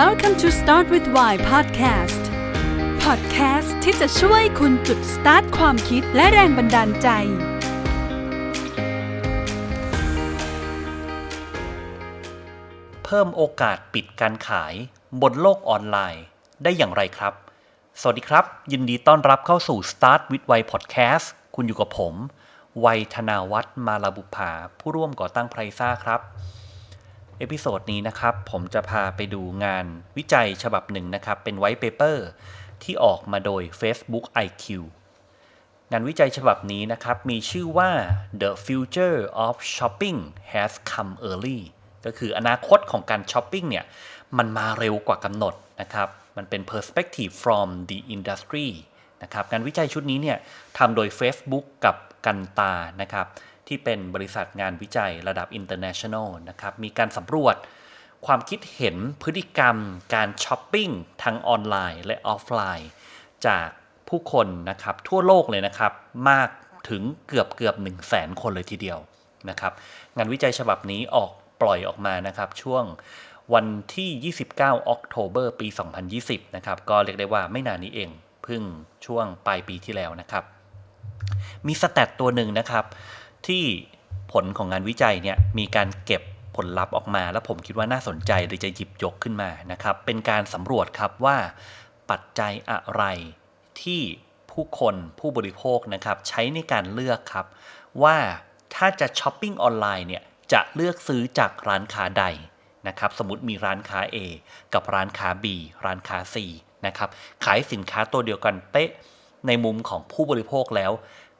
Welcome to Start with Why Podcast Podcast ที่จะช่วยคุณจุดสตาร์ทความคิดและแรงบันดาลใจ เพิ่มโอกาสปิดการขาย บนโลกออนไลน์ได้อย่างไรครับ สวัสดีครับ ยินดีต้อนรับเข้าสู่ Start with Why Podcast คุณอยู่กับผม วัยธนาวัฒน์มาลาบุภาผู้ร่วมก่อตั้งไพรซ่าครับ เอพิโซดนี้นะครับ ผมจะพาไปดูงานวิจัยฉบับหนึ่งนะครับ เป็นไวท์เปเปอร์ที่ออกมาโดย Facebook IQ งานวิจัยฉบับนี้นะครับ มีชื่อว่า The Future of Shopping Has Come Early ก็คืออนาคตของการช้อปปิ้งเนี่ย มันมาเร็วกว่ากำหนดนะครับ มันเป็น perspective from the industry นะครับงานวิจัยชุดนี้เนี่ยทำโดย Facebook กับกันตานะครับ ที่เป็นบริษัทงานวิจัยระดับ international นะครับมีการสำรวจความคิดเห็นพฤติกรรม การช้อปปิ้งทั้งออนไลน์และออฟไลน์ จากผู้คนนะครับทั่วโลกเลยนะครับ มากถึงเกือบเกือบ1 0 0 0 0แสนคนเลยทีเดียวนะครับงานวิจัยฉบับนี้ออกปล่อยออกมานะครับช่วงวันที่ 29 ออกโทเบอร์ปี 2020 นะครับ ก็เรียกได้ว่าไม่นานนี้เองเพิ่งช่วงปลายปีที่แล้วนะครับ มีสแตทตัวหนึ่งนะครับ ที่ผลของงานวิจัยเนี่ยมีการเก็บผลลัพธ์ออกมา แล้วผมคิดว่าน่าสนใจเลยจะหยิบยกขึ้นมานะครับ เป็นการสำรวจครับว่า ปัจจัยอะไรที่ผู้คนผู้บริโภคนะครับ ใช้ในการเลือกครับ ว่าถ้าจะช้อปปิ้งออนไลน์เนี่ยจะเลือกซื้อจากร้านค้าใดนะครับ สมมติมีร้านค้า A กับร้านค้า B ร้านค้า C นะครับขายสินค้าตัวเดียวกันเป๊ะในมุมของผู้บริโภคแล้ว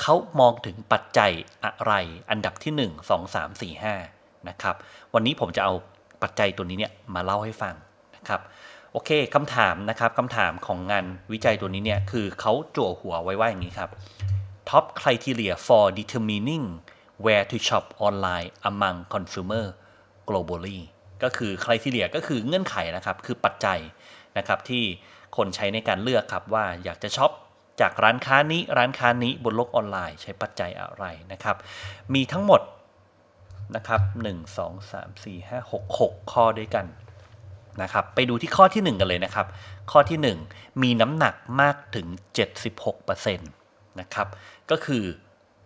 เขามองถึงปัจจัยอะไรอันดับที่ 1 2 3 4 5นะครับวันนี้ผมจะเอาปัจจัยตัวนี้เนี่ยมาเล่าให้ฟังนะครับโอเคคำถามนะครับคำถามของงานวิจัยตัวนี้เนี่ยคือเขาจั่วหัวไว้ว่าอย่างนี้ครับ Top criteria for determining where to shop online among consumer globally ก็คือ criteria ก็คือเงื่อนไขนะครับ คือปัจจัยนะครับที่คนใช้ในการเลือกครับว่าอยากจะช็อป จากร้านค้านี้ร้านค้านี้บนโลกออนไลน์ใช้ปัจจัยอะไรนะครับ มีทั้งหมดนะครับ1 2 3 4 5 6 6 ข้อด้วยกันนะครับ ไปดูที่ข้อที่ 1 กันเลยนะครับ ข้อที่ 1 มีน้ำหนักมากถึง 76%นะครับ ก็คือ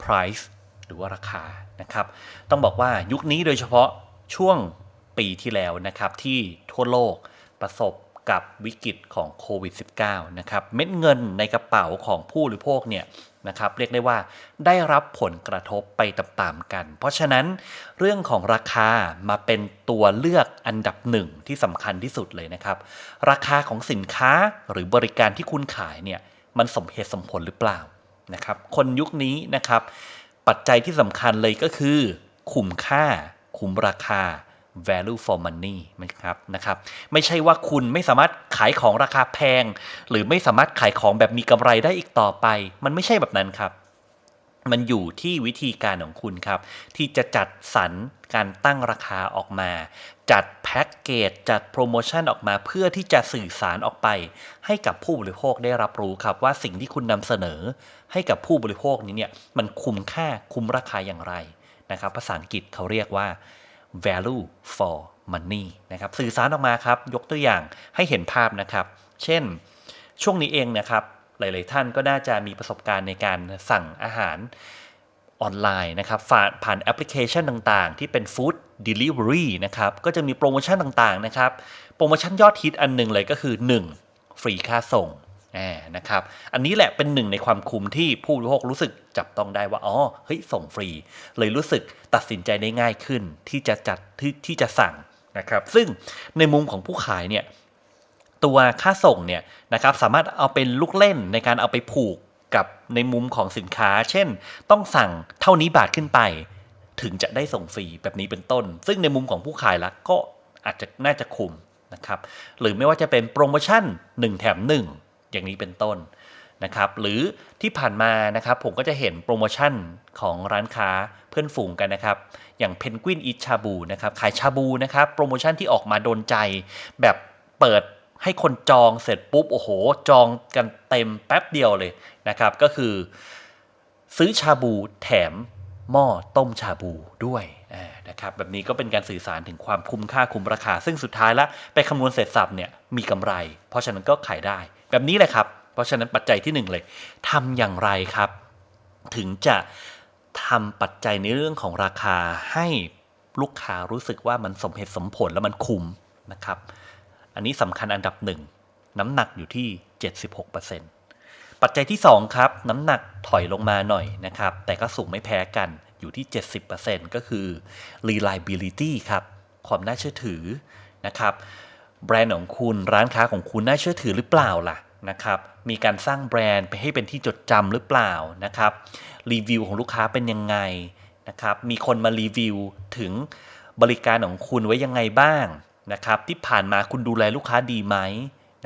price หรือว่าราคานะครับ ต้องบอกว่ายุคนี้โดยเฉพาะช่วงปีที่แล้วนะครับที่ทั่วโลกประสบ กับวิกฤตของโควิด -19 นะครับเม็ดเงินในกระเป๋าของผู้บริโภคเนี่ยนะครับเรียกได้ว่าได้รับผลกระทบไปตามๆกัน เพราะฉะนั้นเรื่องของราคามาเป็นตัวเลือกอันดับหนึ่งที่สำคัญที่สุดเลยนะครับ ราคาของสินค้าหรือบริการที่คุณขายเนี่ยมันสมเหตุสมผลหรือเปล่านะครับ คนยุคนี้นะครับ ปัจจัยที่สำคัญเลยก็คือ คุ้มค่า คุ้มราคา value for money นะครับนะครับ ไม่ใช่ว่าคุณไม่สามารถขายของราคาแพง หรือไม่สามารถขายของแบบมีกำไรได้อีกต่อไป มันไม่ใช่แบบนั้นครับ มันอยู่ที่วิธีการของคุณครับ ที่จะจัดสรรการตั้งราคาออกมา จัดแพ็กเกจจัดโปรโมชั่นออกมาเพื่อที่จะสื่อสารออกไป ให้กับผู้บริโภคได้รับรู้ครับว่าสิ่งที่คุณนำเสนอ ให้กับผู้บริโภคนี้เนี่ยมันคุ้มค่าคุ้มราคาอย่างไรนะครับภาษาอังกฤษเขาเรียกว่า value for money นะครับสื่อสารออกมาครับ ยกตัวอย่างให้เห็นภาพนะครับ เช่น ช่วงนี้เองนะครับ หลาย ๆ ท่านก็น่าจะมีประสบการณ์ในการสั่งอาหารออนไลน์นะครับผ่านแอปพลิเคชันต่าง ๆ ที่เป็นฟู้ดเดลิเวอรี่นะครับ ก็จะมีโปรโมชั่นต่าง ๆ นะครับ โปรโมชั่นยอดฮิตอันหนึ่งเลยก็คือ 1. ฟรีค่าส่ง นะครับ อันนี้แหละเป็นหนึ่งในความคุ้มที่ผู้บริโภครู้สึกจับต้องได้ว่า อ๋อ เฮ้ย ส่งฟรี เลยรู้สึกตัดสินใจได้ง่ายขึ้นที่จะจัดที่ที่จะสั่งนะครับ ซึ่งในมุมของผู้ขายเนี่ย ตัวค่าส่งเนี่ยนะครับสามารถเอาเป็นลูกเล่นในการเอาไปผูกกับในมุมของสินค้า เช่น ต้องสั่งเท่านี้บาทขึ้นไป ถึงจะได้ส่งฟรีแบบนี้เป็นต้น ซึ่งในมุมของผู้ขายละก็อาจจะน่าจะคุมนะครับ หรือไม่ว่าจะเป็นโปรโมชั่น 1 แถม 1 อย่างนี้เป็นต้นนะครับ หรือที่ผ่านมานะครับผมก็จะเห็นโปรโมชั่นของร้านค้าเพื่อนฝูงกันนะครับ อย่างเพนกวินอิชาบูนะครับขายชาบูนะครับ โปรโมชั่นที่ออกมาโดนใจ แบบเปิดให้คนจองเสร็จปุ๊บโอ้โห จองกันเต็มแป๊บเดียวเลยนะครับ ก็คือ ซื้อชาบูแถมหม้อต้มชาบูด้วย นะครับแบบนี้ก็เป็นการสื่อสารถึงความคุ้มค่าคุ้มราคา ซึ่งสุดท้ายแล้วไปคำนวณเสร็จสับเนี่ยมีกำไร เพราะฉะนั้นก็ขายได้ แบบนี้เลยครับ เพราะฉะนั้นปัจจัยที่หนึ่งเลยทำอย่างไรครับ ถึงจะทำปัจจัยในเรื่องของราคาให้ลูกค้ารู้สึกว่ามันสมเหตุสมผลและมันคุ้มนะครับ อันนี้สำคัญอันดับหนึ่งน้ำหนักอยู่ที่ 76%ปัจจัยที่ 2 ครับ น้ำหนักถอยลงมาหน่อยนะครับ แต่ก็สูงไม่แพ้กัน อยู่ที่ 70%ก็คือ reliability ครับ ความน่าเชื่อถือนะครับแบรนด์ของคุณร้านค้าของคุณน่าเชื่อถือหรือเปล่าล่ะนะครับมีการสร้างแบรนด์ไปให้เป็นที่จดจำหรือเปล่านะครับรีวิวของลูกค้าเป็นยังไงนะครับมีคนมารีวิวถึงบริการของคุณไว้ยังไงบ้างนะครับที่ผ่านมาคุณดูแลลูกค้าดีไหม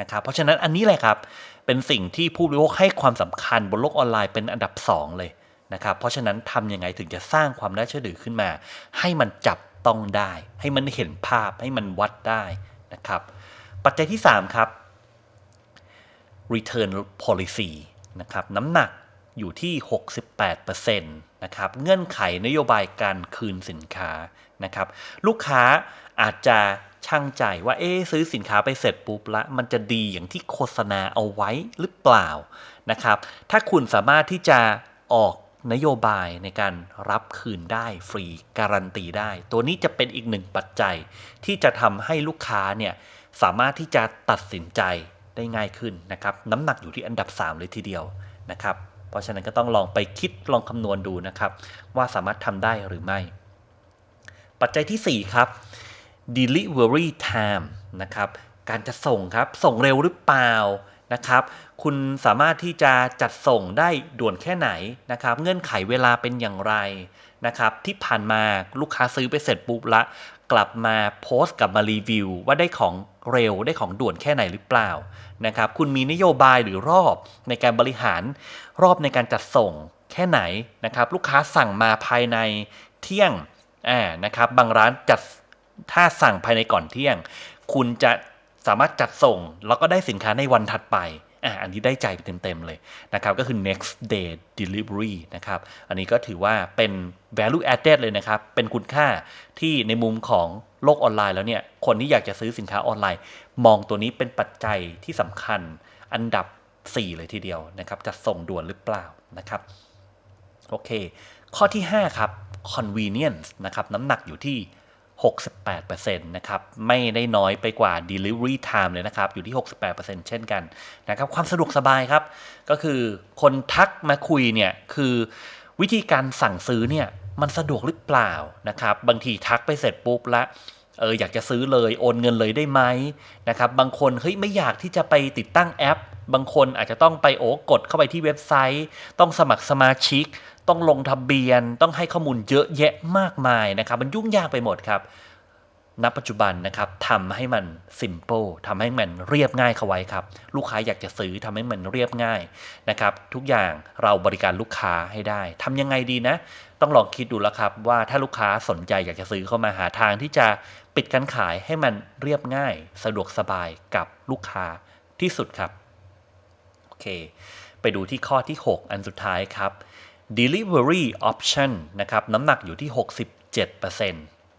นะครับเพราะฉะนั้นอันนี้แหละครับเป็นสิ่งที่ผู้บริโภคให้ความสำคัญบนโลกออนไลน์เป็นอันดับ 2 เลย นะครับเพราะฉะนั้นทำยังไงถึงจะสร้างความน่าเชื่อถือขึ้นมา ให้มันจับต้องได้ ให้มันเห็นภาพให้มันวัดได้นะครับ ปัจจัยที่ 3 ครับ return policy นะครับน้ำหนักอยู่ที่ 68%นะครับเงื่อนไขนโยบายการคืนสินค้านะครับลูกค้าอาจจะช่างใจว่าเอ๊ซื้อสินค้าไปเสร็จปุ๊บละมันจะดีอย่างที่โฆษณาเอาไว้หรือเปล่านะครับถ้าคุณสามารถที่จะออก นโยบายในการรับคืนได้ฟรีการันตีได้ ตัวนี้จะเป็นอีกหนึ่งปัจจัย ที่จะทำให้ลูกค้าเนี่ยสามารถที่จะตัดสินใจได้ง่ายขึ้นนะครับน้ำหนักอยู่ที่อันดับ 3 เลยทีเดียวนะครับเพราะฉะนั้นก็ต้องลองไปคิดลองคำนวณดูนะครับ ว่าสามารถทำได้หรือไม่ ปัจจัยที่ 4 ครับ delivery time นะครับการจะส่งครับส่งเร็วหรือเปล่า นะครับ คุณสามารถที่จะจัดส่งได้ด่วนแค่ไหนนะครับ เงื่อนไขเวลาเป็นอย่างไรนะครับ ที่ผ่านมาลูกค้าซื้อไปเสร็จปุ๊บละ กลับมาโพสต์กลับมารีวิว ว่าได้ของเร็วได้ของด่วนแค่ไหนหรือเปล่านะครับ คุณมีนโยบายหรือรอบในการบริหารรอบในการจัดส่งแค่ไหนนะครับ ลูกค้าสั่งมาภายในเที่ยงอ่านะครับ บางร้านจัดถ้าสั่งภายในก่อนเที่ยง คุณจะ สามารถจัดส่งแล้วก็ได้สินค้าในวันถัดไปอ่าอันนี้ได้ใจไปเต็ม ๆ เลยนะครับ ก็คือ next day delivery นะครับ อันนี้ก็ถือว่าเป็น value added เลยนะครับ เป็นคุณค่าที่ในมุมของโลกออนไลน์แล้วเนี่ย คนที่อยากจะซื้อสินค้าออนไลน์ มองตัวนี้เป็นปัจจัยที่สำคัญอันดับ 4 เลยทีเดียวนะครับ จะส่งด่วนหรือเปล่านะครับ โอเค ข้อที่ 5 ครับ convenience นะครับ น้ำหนักอยู่ที่ 68%นะครับไม่ได้น้อยไปกว่า delivery time เลยนะครับ อยู่ที่ 68%เช่นกันนะครับความสะดวกสบายครับ ก็คือคนทักมาคุยเนี่ยคือวิธีการสั่งซื้อเนี่ยมันสะดวกหรือเปล่านะครับ บางทีทักไปเสร็จปุ๊บละเอออยากจะซื้อเลยโอนเงินเลยได้ไหมนะครับบางคนเฮ้ยไม่อยากที่จะไปติดตั้งแอป บางคนอาจจะต้องไปโอ้กดเข้าไปที่เว็บไซต์ ต้องสมัครสมาชิก ต้องลงทะเบียน ต้องให้ข้อมูลเยอะแยะมากมายนะครับ มันยุ่งยากไปหมดครับณปัจจุบันนะครับทำให้มัน simple ทำให้มันเรียบง่ายเข้าไว้ครับ ลูกค้าอยากจะซื้อทำให้มันเรียบง่ายนะครับ ทุกอย่างเราบริการลูกค้าให้ได้ทำยังไงดีนะ ต้องลองคิดดูแล้วครับ ว่าถ้าลูกค้าสนใจอยากจะซื้อเข้ามาหาทางที่จะปิดการขายให้มันเรียบง่าย สะดวกสบายกับลูกค้าที่สุดครับ เค ไปดูที่ข้อที่ 6 อันสุดท้ายครับ delivery option นะครับน้ำหนักอยู่ที่ 67%น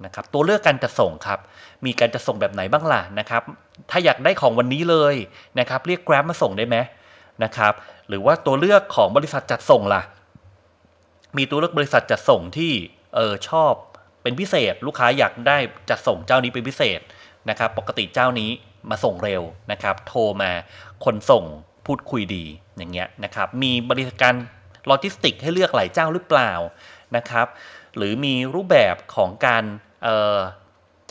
ะครับตัวเลือกการจะส่งครับ มีการจะส่งแบบไหนบ้างล่ะนะครับ ถ้าอยากได้ของวันนี้เลยนะครับ เรียก Grab มาส่งได้ไหมนะครับ หรือว่าตัวเลือกของบริษัทจัดส่งล่ะ มีตัวเลือกบริษัทจัดส่งที่เออชอบเป็นพิเศษ ลูกค้าอยากได้จัดส่งเจ้านี้เป็นพิเศษนะครับ ปกติเจ้านี้มาส่งเร็วนะครับ โทรมาคนส่ง พูดคุยดีอย่างเงี้ยนะครับมีบริการโลจิสติกให้เลือกหลายเจ้าหรือเปล่านะครับหรือมีรูปแบบของการ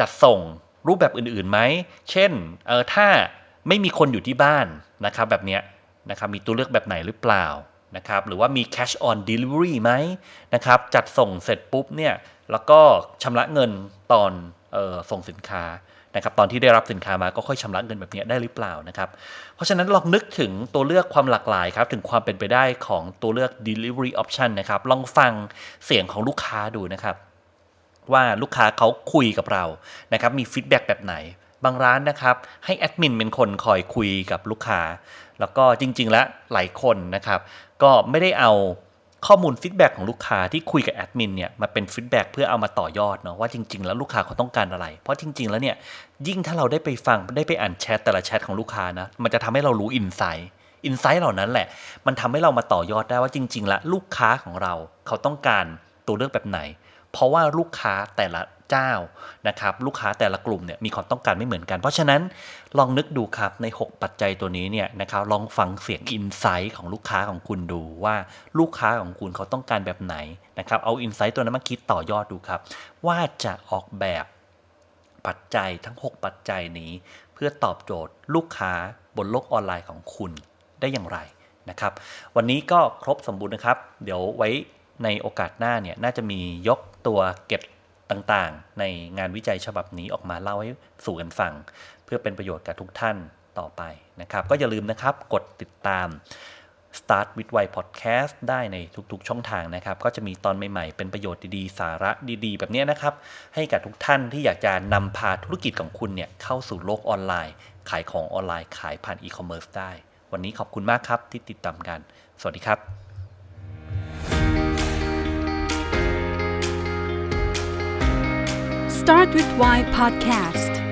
จัดส่งรูปแบบอื่นๆไหม เช่นถ้าไม่มีคนอยู่ที่บ้านนะครับแบบเนี้ยนะครับมีตัวเลือกแบบไหนหรือเปล่านะครับหรือว่ามี cash on delivery ไหมนะครับจัดส่งเสร็จปุ๊บเนี่ยแล้วก็ชำระเงินตอนออส่งสินค้า นะครับตอนที่ได้รับสินค้ามาก็ค่อยชำระเงินแบบนี้ได้หรือเปล่านะครับเพราะฉะนั้นลองนึกถึงตัวเลือกความหลากหลายครับถึงความเป็นไปได้ของตัวเลือก delivery option นะครับลองฟังเสียงของลูกค้าดูนะครับว่าลูกค้าเขาคุยกับเรานะครับมีฟีดแบ็กแบบไหน บางร้านนะครับให้แอดมินเป็นคนคอยคุยกับลูกค้า แล้วก็จริง ๆ แล้วหลายคนนะครับก็ไม่ได้เอา ข้อมูลฟีดแบ็กของลูกค้าที่คุยกับแอดมินเนี่ยมาเป็นฟีดแบ็กเพื่อเอามาต่อยอดเนาะว่าจริง ๆ แล้วลูกค้าเขาต้องการอะไร เพราะจริง ๆ แล้วเนี่ยยิ่งถ้าเราได้ไปฟังได้ไปอ่านแชทแต่ละแชทของลูกค้านะมันจะทำให้เรารู้อินไซต์อินไซต์เหล่านั้นแหละ มันทำให้เรามาต่อยอดได้ว่าจริง ๆ แล้วลูกค้าของเราเขาต้องการตัวเลือกแบบไหน เพราะว่าลูกค้าแต่ละ เจ้านะครับลูกค้าแต่ละกลุ่มเนี่ยมีความต้องการไม่เหมือนกัน เพราะฉะนั้นลองนึกดูครับใน 6 ปัจจัยตัวนี้เนี่ยนะครับลองฟังเสียงอินไซต์ของลูกค้าของคุณดูว่าลูกค้าของคุณเขาต้องการแบบไหนนะครับเอาอินไซต์ตัวนั้นมาคิดต่อยอดดูครับ ว่าจะออกแบบปัจจัยทั้ง 6 ปัจจัยนี้ เพื่อตอบโจทย์ลูกค้าบนโลกออนไลน์ของคุณได้อย่างไรนะครับ วันนี้ก็ครบสมบูรณ์นะครับ เดี๋ยวไว้ในโอกาสหน้าเนี่ยน่าจะมียกตัวเก็บ ต่างๆ ในงานวิจัยฉบับนี้ออกมาเล่าให้สู่กันฟัง เพื่อเป็นประโยชน์กับทุกท่านต่อไปนะครับ ก็อย่าลืมนะครับกดติดตาม Start with Why Podcast ได้ในทุกๆ ช่องทางนะครับ ก็จะมีตอนใหม่ๆ เป็นประโยชน์ดีๆ สาระดีๆ แบบนี้นะครับ ให้กับทุกท่านที่อยากจะนำพาธุรกิจของคุณเนี่ยเข้าสู่โลกออนไลน์ ขายของออนไลน์ขายผ่านอีคอมเมิร์ซได้ วันนี้ขอบคุณมากครับที่ติดตามกัน สวัสดีครับ Start with Why Podcast